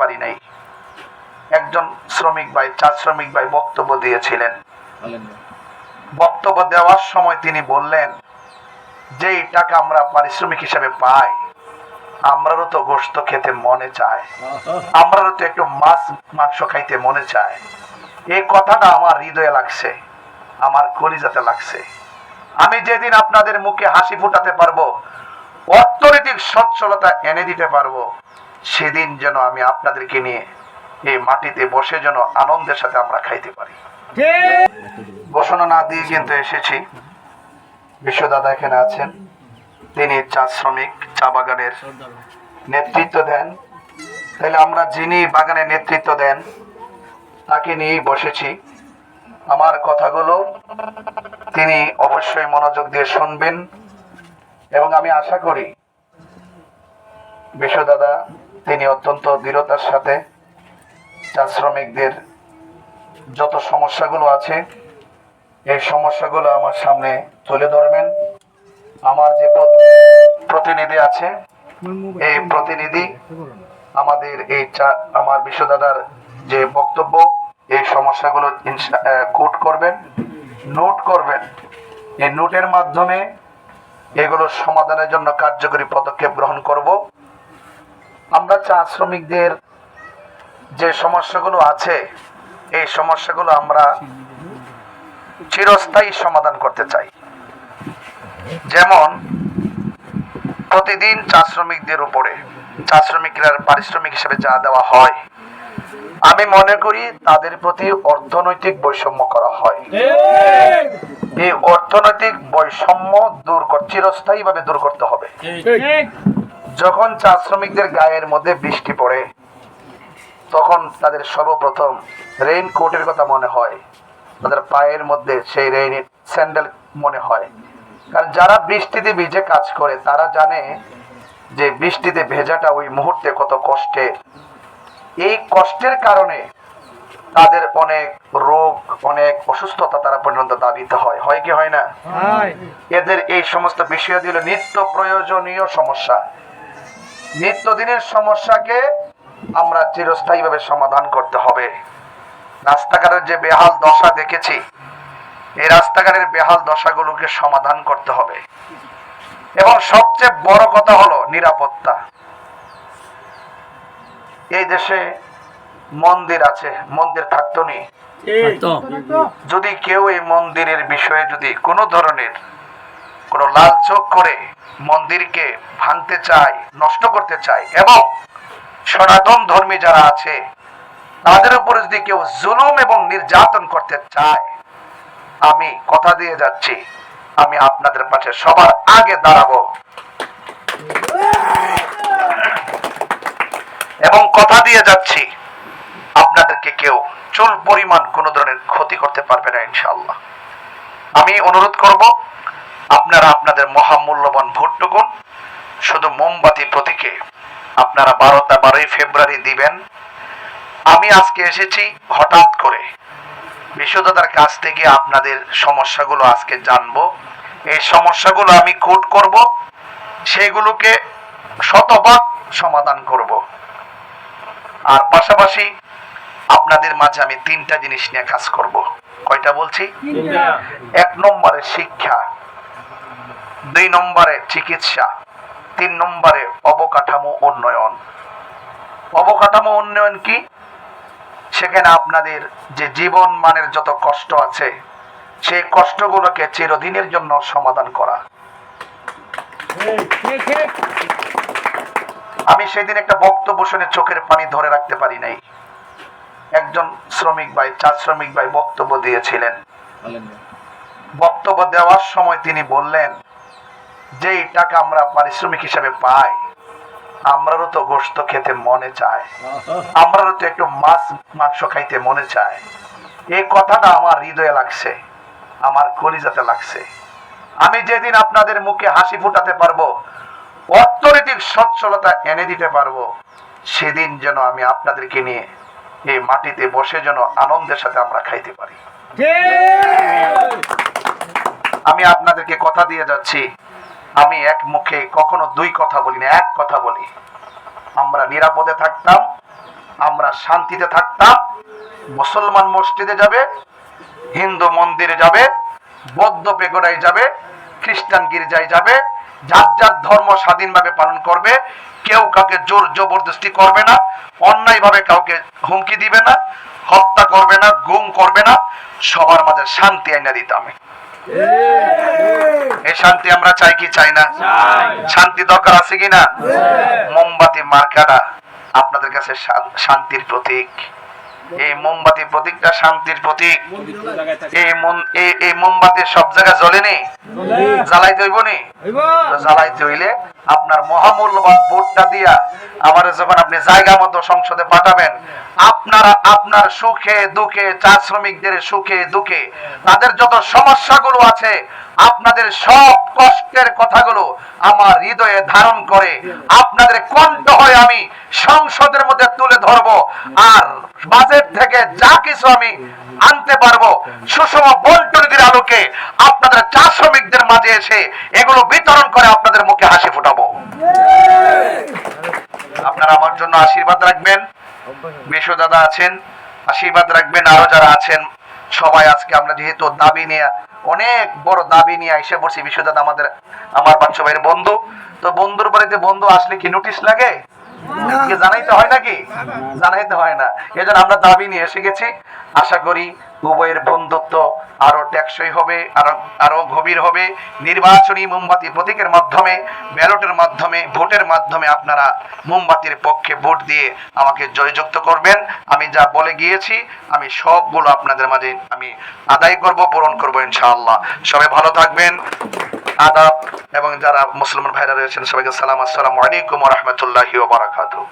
পারি নাই। একজন শ্রমিক ভাই, চার শ্রমিক ভাই বক্তব্য দিয়েছিলেন। বক্তব্য দেওয়ার সময় তিনি বললেন যে টাকা আমরা পারিশ্রমিক হিসেবে পাই, আমরারও তো গোস্ত খেতে মনে চায়। আমরারও তো একটু মাছ, মাংস খাইতে মনে চায়। এই কথাটা আমার হৃদয়ে লাগছে, আমার কলিজাতে লাগছে। আমি যেদিন আপনাদের মুখে হাসি ফুটাতে পারব, অর্থনৈতিক সচ্ছলতা এনে দিতে পারব সেদিন যেন আমি আপনাদেরকে নিয়ে এই মাটিতে বসে যেন আনন্দের সাথে আমরা খাইতে পারি। ঘোষণা না দিয়ে কিন্তু এসেছি। বিশ্বদাদা এখানে আছেন। তিনি চা শ্রমিক, চা বাগানের নেতৃত্ব দেন। তাহলে আমরা যিনি বাগানে নেতৃত্ব দেন, তাকে নিয়েই বসেছি। আমার কথাগুলো তিনি অবশ্যই মনোযোগ দিয়ে শুনবেন। এবং আমি আশা করি বিশ্বদাদা তিনি অত্যন্ত দৃঢ়তার সাথে চা শ্রমিকদের যত সমস্যাগুলো আছে, এই সমস্যাগুলো আমার সামনে তুলে ধরবেন। আমার যে প্রতিনিধি আছে, এই প্রতিনিধি আমাদের এই চা- আমার বিশ্বদাদার যে বক্তব্য, এই সমস্যাগুলো কোট করবেন, নোট করবেন। এই নোটের মাধ্যমে এগুলো সমাধানের জন্য কার্যকরী পদক্ষেপ গ্রহণ করব। আমরা চা শ্রমিকদের যে সমস্যাগুলো আছে, এই সমস্যাগুলো আমরা চিরস্থায়ী সমাধান করতে চাই। যেমন, প্রতিদিন চা শ্রমিকদের উপরে চা শ্রমিকরা পারিশ্রমিক হিসেবে যা দেওয়া হয়, আমি মনে করি তাদের প্রতি অর্থনৈতিক বৈষম্য করা হয়। এই অর্থনৈতিক বৈষম্য দূর চিরস্থায়ী ভাবে দূর করতে হবে। যখন চা শ্রমিকদের গায়ের মধ্যে বৃষ্টি পড়ে তখন তাদের সর্বপ্রথম রেইন কোটের কথা মনে হয়। তাদের পায়ের মধ্যে সেই রেইন স্যান্ডেল মনে হয়। কারণ যারা বৃষ্টিতে ভিজে কাজ করে তারা জানে যে বৃষ্টিতে ভেজাটা ওই মুহূর্তে কত কষ্টের এই কষ্টের কারণে তাদের অনেক রোগ অনেক অসুস্থতা তারা পর্যন্ত দাবিতে হয়। হয় কি হয় না? এদের এই সমস্ত বিষয় দিল নিত্য প্রয়োজনীয় সমস্যা। নিত্যদিনের সমস্যাকে আমরা চিরস্থায়ীভাবে সমাধান করতে হবে। রাস্তাঘাটের যে বেহাল দশা দেখেছি এই রাস্তাঘাটের বেহাল দশাগুলোকে সমাধান করতে হবে। এবং সবচেয়ে বড় কথা হলো নিরাপত্তা। এই দেশে মন্দির আছে মন্দির থাকতো নি? যদি কেউ এই মন্দিরের বিষয়ে যদি কোনো ধরনের কোনো লাল চোখ করে মন্দিরকে ভাঙতে চায়, নষ্ট করতে চায় এবং সনাতন ধর্মী যারা আছে, তাদের উপরে যদি কেউ জুলুম এবং নির্যাতন করতে চায়, আমি কথা দিয়ে যাচ্ছি। আমি আপনাদের পাশে সবার আগে দাঁড়াবো। এবং কথা দিয়ে যাচ্ছি, আপনাদেরকে কেউ চুল পরিমাণ কোন ধরনের ক্ষতি করতে পারবে না ইনশাল্লাহ আমি অনুরোধ করব আপনারা আপনাদের মহামূল্যবান ভোটটুকুন শুধু মোমবাতি প্রতীকে আপনারা বারোটা বারোই ফেব্রুয়ারি দিবেন। আমি আজকে এসেছি হঠাৎ করে। বিশ্বদাতার কাছ থেকে আপনাদের সমস্যাগুলো আজকে জানব। এই সমস্যাগুলো আমি কোট করব সেগুলোকে শতভাগ সমাধান করব। আর পাশাপাশি আপনাদের মাঝে আমি তিনটা জিনিস নিয়ে কাজ করব। কয়টা বলছি? এক নম্বরে শিক্ষা। দুই নম্বরে চিকিৎসা, তিন নম্বরে অবকাঠামো উন্নয়ন। অবকাঠামো উন্নয়ন কি? সেখানে আপনাদের যে জীবন মানের যত কষ্ট আছে, সেই কষ্টগুলোকে চিরদিনের জন্য সমাধান করা। আমি সেদিন একটা বক্তব্য শুনে চোখের পানি ধরে রাখতে পারি নাই। একজন শ্রমিক ভাই চা শ্রমিক ভাই বক্তব্য দিয়েছিলেন। বক্তব্য দেওয়ার সময় তিনি বললেন যে টাকা আমরা পারিশ্রমিক হিসাবে পাই আমরারও তো গোস্ত খেতে মনে চায়। আমরারও তো একটু মাছ মাংস খাইতে মনে চায়। এই কথাটা আমার হৃদয়ে লাগছে আমার কলিজাতে লাগছে। আমি যেদিন আপনাদের মুখে হাসি ফুটাতে পারব অর্থনৈতিক সচ্ছলতা এনে দিতে পারব সেদিন যেন আমি আপনাদেরকে নিয়ে এই মাটিতে বসে যেন আনন্দের সাথে আমরা খাইতে পারি। আমি আপনাদেরকে কথা দিয়ে যাচ্ছি। আমি এক মুখে কখনো দুই কথা বলি না, এক কথা বলি। আমরা নিরাপদে থাকতাম, আমরা শান্তিতে থাকতাম, মুসলমান মসজিদে যাবে, হিন্দু মন্দিরে যাবে, বৌদ্ধ পেগোডায় যাবে, খ্রিস্টান গির্জায় যাবে, যার যার ধর্ম স্বাধীনভাবে পালন করবে, কেউ কাউকে জোর জবরদস্তি করবে না, অন্যায়ভাবে কাউকে হুমকি দিবে না, হত্যা করবে না, গুম করবে না, সবার মাঝে শান্তি আইনা দিতে আমি। এই শান্তি আমরা চাই কি চাই না? শান্তি দরকার আছে কি না? মোমবাতি মার্কাটা আপনাদের কাছে শান্তির প্রতীক। এই মোমবাতি প্রতীকটা শান্তির প্রতীক। এই এই- এই মোমবাতি সব জায়গায় জ্বলেনি? জ্বালাইতে হইব। নি জ্বালাইতে হইলে আপনার মহামূল্যবান ভোটটা দিয়া আমার যখন আপনি জায়গা মতো সংসদে পাঠাবেন, আপনারা আপনার সুখে, দুঃখে, চা শ্রমিকদের সুখে, দুঃখে, তাদের যত সমস্যাগুলো আছে, আপনাদের সব কষ্টের কথাগুলো আমার হৃদয়ে ধারণ করে, আপনাদের কণ্ঠ হয়ে আমি সংসদের মধ্যে তুলে ধরব আর বাজেট থেকে যা কিছু আমি আনতে পারব, সুষম বন্টনীতির আলোকে আপনাদের চা শ্রমিকদের মাঝে এসে এগুলো বিতরণ করে আপনাদের মুখে হাসি ফোটাবো। আপনারা আমার জন্য আশীর্বাদ রাখবেন। বিশু দাদা আছেন আশীর্বাদ রাখবেন আরও যারা আছেন সবাই আজকে আমরা যেহেতু দাবি নিয়ে অনেক বড় দাবি নিয়ে এসে পড়ছি বিশু দাদা আমাদের আমার বাচ্চা ভাইয়ের বন্ধু। তো বন্ধুর বাড়িতে বন্ধু আসলে কি নোটিশ লাগে? জানাইতে হয় নাকি? জানাইতে হয় না। এজন্য আমরা দাবি নিয়ে এসে গেছি। আশা করি উভয়ের বন্ধুত্ব আরও টেকসই হবে, আরও আরও গভীর হবে। নির্বাচনী মোমবাতি প্রতীকের মাধ্যমে, ব্যালটের মাধ্যমে, ভোটের মাধ্যমে আপনারা মোমবাতির পক্ষে ভোট দিয়ে আমাকে জয়যুক্ত করবেন। আমি যা বলে গিয়েছি, আমি সবগুলো আপনাদের মাঝে আমি আদায় করব, পূরণ করব ইনশাআল্লাহ। সবাই ভালো থাকবেন। আদাব, এবং যারা মুসলমান ভাইরা রয়েছেন, সবাইকে সালাম, আসসালামু আলাইকুম রহমতুল্লাহি ওয়া বারাকাতুহু।